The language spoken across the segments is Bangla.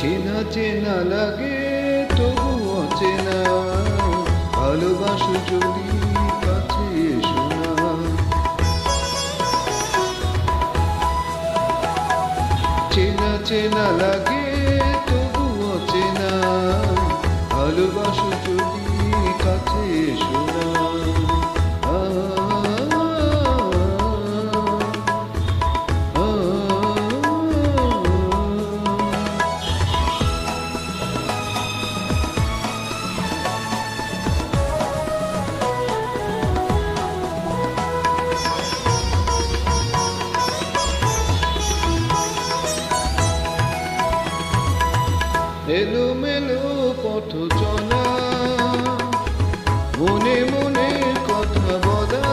চেনা চেনা লাগে, তবু অচেনা। ভালোবাসো যদি কাছে এসো না। চেনা চেনা লাগে, তবু অচেনা। ভালোবাসো যদি এলো মেলো পথ চলা। মনে মনে কথা বলা।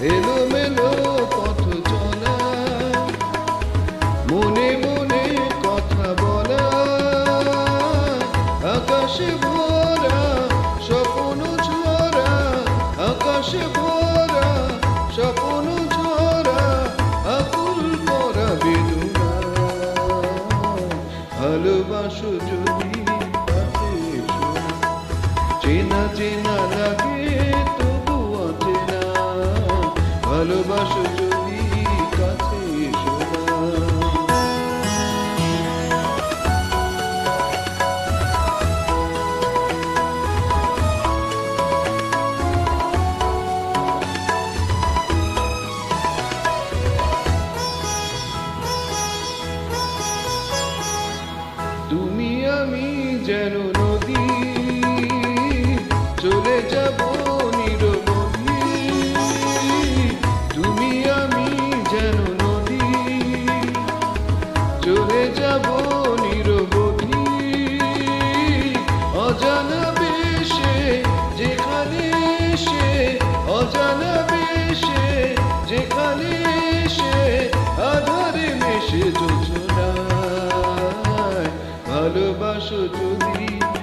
এলো মেলো পথ চলা। মনে মনে কথা বলা। আকাশে ভরা ভালোবাসো যদি। চেনা চেনা আমি যেন নদী চলে যাব অজানা যেখানে সে অজানা যেখানে সে আধারে মেশে চলছে ভালোবাসো যদি